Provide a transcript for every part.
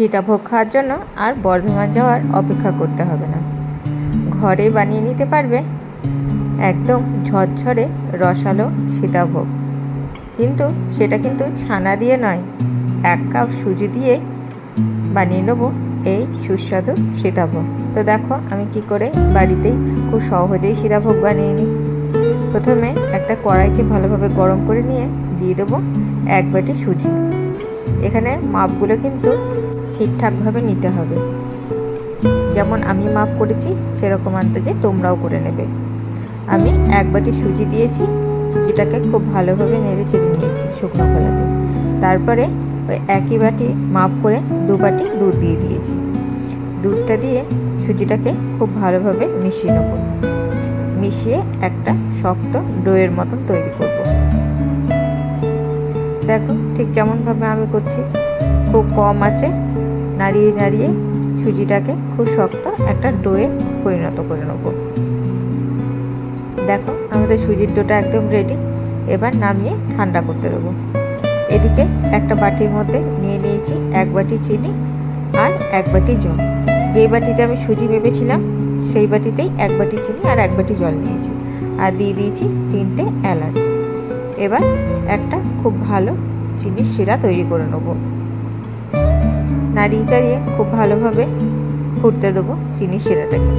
সীতাভোগ খাওয়ার জন্য আর বর্ধমান যাওয়ার অপেক্ষা করতে হবে না। ঘরে বানিয়ে নিতে পারবে একদম ঝরঝরে রসালো সীতাভোগ। কিন্তু সেটা কিন্তু ছানা দিয়ে নয়, এক কাপ সুজি দিয়ে বানিয়ে নেব এই সুস্বাদু সীতাভোগ। তো দেখো আমি কি করে বাড়িতেই খুব সহজেই সীতাভোগ বানিয়ে নিই। প্রথমে একটা কড়াইকে ভালোভাবে গরম করে নিয়ে দিয়ে দেবো এক বাটি সুজি। এখানে মাপগুলো কিন্তু ঠিকঠাকভাবে নিতে হবে। যেমন আমি মাপ করেছি, সেরকম আন্দাজে তোমরাও করে নেবে। আমি এক বাটি সুজি দিয়েছি, সুজিটাকে খুব ভালোভাবে নেড়ে চেড়ে নিয়েছি শুকনো খোলাতে। তারপরে ওই একই বাটি মাপ করে দু বাটি দুধ দিয়ে দিয়েছি। দুধটা দিয়ে সুজিটাকে খুব ভালোভাবে মিশিয়ে নেব। মিশিয়ে একটা শক্ত ডোয়ের মতন তৈরি করব। দেখো ঠিক যেমনভাবে আমি করছি, খুব কম আছে নাড়িয়ে নাড়িয়ে সুজিটাকে খুব শক্ত একটা ডোয়ে পরিণত করে নেব। দেখো, আমাদের সুজির ডোটা একদম রেডি এবার নামিয়ে ঠান্ডা করতে দেবো। এদিকে একটা বাটির মধ্যে নিয়ে নিয়েছি এক বাটি চিনি আর এক বাটি জল। যেই বাটিতে আমি সুজি ভেবেছিলাম, সেই বাটিতেই এক বাটি চিনি আর এক বাটি জল নিয়েছি। আর দিয়ে দিয়েছি তিনটে এলাচ। এবার একটা খুব ভালো চিনির শিরা তৈরি করে নেব। নাড়িয়ে চাড়িয়ে খুব ভালোভাবে ফুটতে দেবো চিনির শিরাটাকে।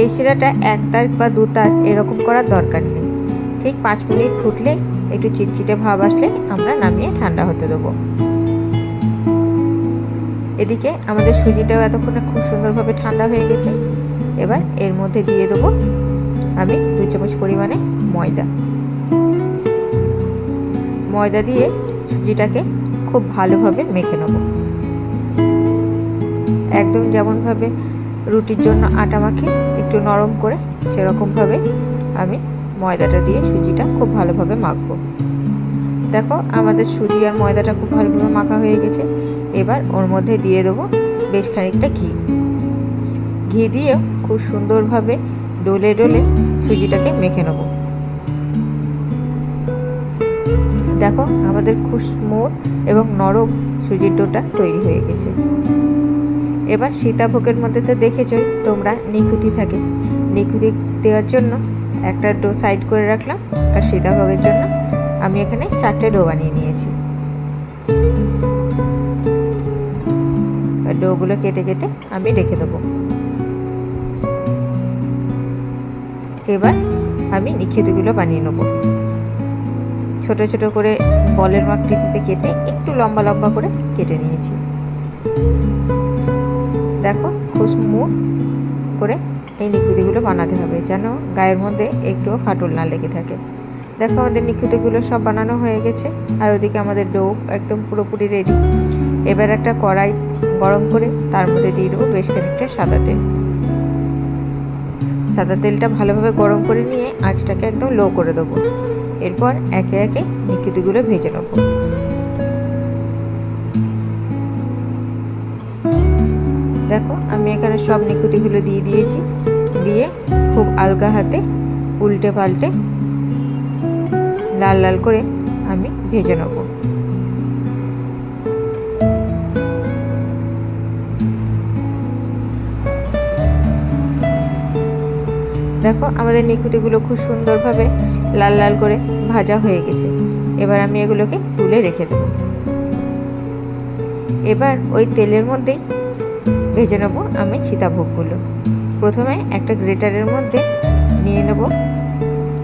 এই শিরাটা এক তার বা দু তার এরকম করার দরকার নেই। ঠিক পাঁচ মিনিট ফুটলে একটু চিটচিটে ভাব আসলে আমরা নামিয়ে ঠান্ডা হতে দেবো। এদিকে আমাদের সুজিটাও এতক্ষণে খুব সুন্দরভাবে ঠান্ডা হয়ে গেছে। এবার এর মধ্যে দিয়ে দেবো আমি দু চামচ পরিমাণে ময়দা। ময়দা দিয়ে সুজিটাকে খুব ভালোভাবে মেখে নেব। একদম যেমনভাবে রুটির জন্য আটা মাখি, একটু নরম করে সেরকমভাবে আমি ময়দাটা দিয়ে সুজিটা খুব ভালোভাবে মাখবো। দেখো আমাদের সুজি আর ময়দাটা খুব ভালোভাবে মাখা হয়ে গেছে। এবার ওর মধ্যে দিয়ে দেবো বেশ খানিকটা ঘি। ঘি দিয়ে খুব সুন্দরভাবে ডলে ডলে সুজিটাকে মেখে নেব। দেখো, আমাদের খুব স্মুথ এবং নরম সুজির ডোটা তৈরি হয়ে গেছে। এবার সীতাভোগের মধ্যে তো দেখেছই, তোমরা নিখুঁতি থাকে। নিখুঁতি দেওয়ার জন্য একটা ডো সাইড করে রাখলাম আর সীতাভোগের জন্য আমি এখানে চারটে ডো বানিয়ে নিয়েছি। ডোগুলো কেটে কেটে আমি রেখে দেবো। এবার আমি নিখুঁতিগুলো বানিয়ে নেব। ছোট ছোট করে বলের আকৃতিতে কেটে একটু লম্বা লম্বা করে কেটে নিয়েছি। দেখো খুব স্মুথ করে এই নিখুঁতিগুলো বানাতে হবে যেন গায়ের মধ্যে একটুও ফাটল না লেগে থাকে। দেখো, আমাদের নিখুঁতিগুলো সব বানানো হয়ে গেছে আর ওদিকে আমাদের ডো একদম পুরোপুরি রেডি এবার একটা কড়াই গরম করে তার মধ্যে দিয়ে দেবো বেশ খানিকটা সাদা তেল। সাদা তেলটা ভালোভাবে গরম করে নিয়ে আঁচটাকে একদম লো করে দেবো। এরপর একে একে নিকুতিগুলো ভেজে নেব। দেখো, আমি এখানে সব নিকুতিগুলো দিয়ে দিয়েছি। দিয়ে খুব আলগা হাতে উল্টে পাল্টে লাল লাল করে আমি ভেজে নেব। দেখো, আমাদের নিখুঁতিগুলো খুব সুন্দরভাবে লাল লাল করে ভাজা হয়ে গেছে। এবার আমি এগুলোকে তুলে রেখে দেব। এবার ওই তেলের মধ্যেই ভেজে নেব আমি সীতাভোগগুলো। প্রথমে একটা গ্রেটারের মধ্যে নিয়ে নেব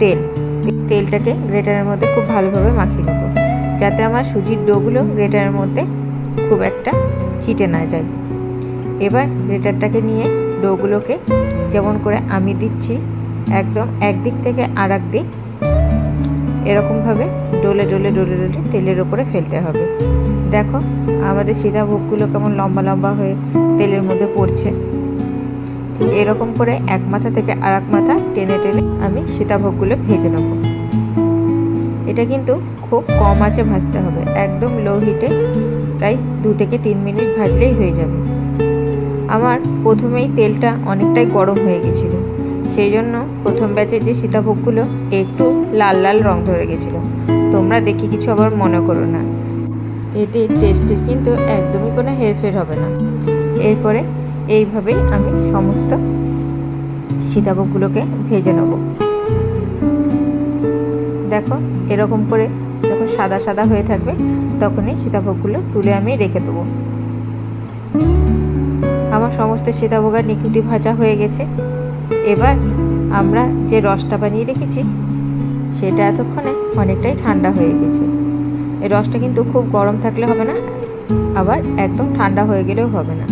তেল। তেলটাকে গ্রেটারের মধ্যে খুব ভালোভাবে মাখিয়ে নেব, যাতে আমার সুজির ডোগুলো গ্রেটারের মধ্যে খুব একটা ছিটে না যায়। এবার গ্রেটারটাকে নিয়ে ডোগুলোকে যেমন করে আমি দিচ্ছি, একদম একদিক থেকে আর দিক, এরকমভাবে ডোলে ডলে ডলে ডলে তেলের ওপরে ফেলতে হবে। দেখো, আমাদের সীতাভোগগুলো কেমন লম্বা লম্বা হয়ে তেলের মধ্যে পড়ছে। ঠিক এরকম করে এক মাথা থেকে আর এক মাথা টেনে টেনে আমি সীতাভোগগুলো ভেজে নেব। এটা কিন্তু খুব কম আছে ভাজতে হবে, একদম লো হিটে প্রায় দু থেকে তিন মিনিট ভাজলেই হয়ে যাবে। আমার প্রথমেই তেলটা অনেকটাই গরম হয়ে গেছিল। সেই জন্য প্রথম ব্যাচের যে সীতাভোগগুলো একটু লাল লাল রং ধরে গেছিল। তোমরা দেখে কিছু আবার মনে করো না। এতে টেস্টের কিন্তু একদমই কোনো হেরফের হবে না। এরপরে এইভাবেই আমি সমস্ত সীতাভোগগুলোকে ভেজে নেব। দেখো, এরকম করে যখন সাদা সাদা হয়ে থাকবে, তখনই সীতাভোগগুলো তুলে আমি রেখে দেবো। আমার সমস্ত সীতাভোগ আর নিকুতি ভাজা হয়ে গেছে। এবার আমরা যে রসটা বানিয়ে রেখেছি, সেটা এতক্ষণে অনেকটাই ঠান্ডা হয়ে গেছে। এই রসটা কিন্তু খুব গরম থাকলে হবে না, আবার একদম ঠান্ডা হয়ে গেলেও হবে না।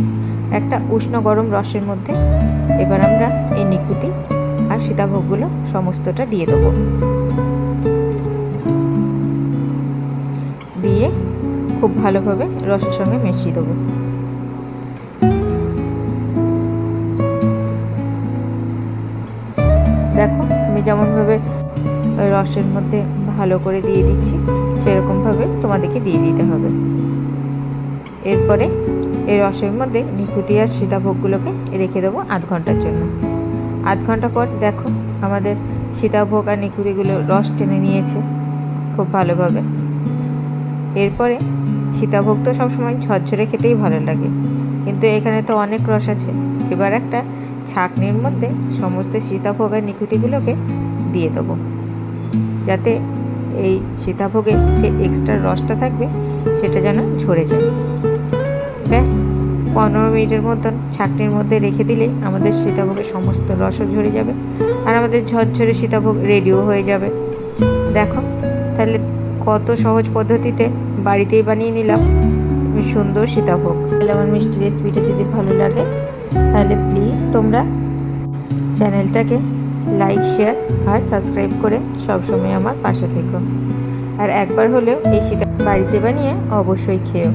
একটা উষ্ণ গরম রসের মধ্যে এবার আমরা এই নিকুতি আর সীতাভোগগুলো সমস্তটা দিয়ে দেবো। দিয়ে খুব ভালোভাবে রসের সঙ্গে মিশিয়ে দেবো। দেখো, আমি যেমনভাবে রসের মধ্যে ভালো করে দিয়ে দিচ্ছি, সেরকমভাবে তোমাদেরকে দিয়ে দিতে হবে। এরপরে এই রসের মধ্যে নিকুতি আর সীতাভোগগুলোকে রেখে দেবো আধ ঘণ্টার জন্য। আধ ঘণ্টা পর দেখো, আমাদের সীতাভোগ আর নিকুতিগুলো রস টেনে নিয়েছে খুব ভালোভাবে। এরপরে সীতাভোগ তো সবসময় ঝরঝরে খেতেই ভালো লাগে, কিন্তু এখানে তো অনেক রস আছে। এবার একটা ছাঁকনির মধ্যে সমস্ত সীতাভোগ আর নিকুতিগুলোকে দিয়ে দেবো। যাতে এই সীতাভোগের যে এক্সট্রা রসটা থাকবে, সেটা যেন ঝরে যায়। ব্যাস, পনেরো মিনিটের মতন ছাকনির মধ্যে রেখে দিলেই আমাদের সীতাভোগের সমস্ত রসও ঝরে যাবে আর আমাদের ঝরঝরে সীতাভোগ রেডিও হয়ে যাবে। দেখো, তাহলে কত সহজ পদ্ধতিতে বাড়িতেই বানিয়ে নিলাম। সুন্দর সীতাভোগ। তাহলে আমার মিষ্টি রেসিপিটা যদি ভালো লাগে তাহলে প্লিজ তোমরা চ্যানেলটাকে লাইক শেয়ার আর সাবস্ক্রাইব করে সবসময় আমার পাশে থেকো। আর একবার হলেও এই শীতা বাড়িতে বানিয়ে অবশ্যই খেও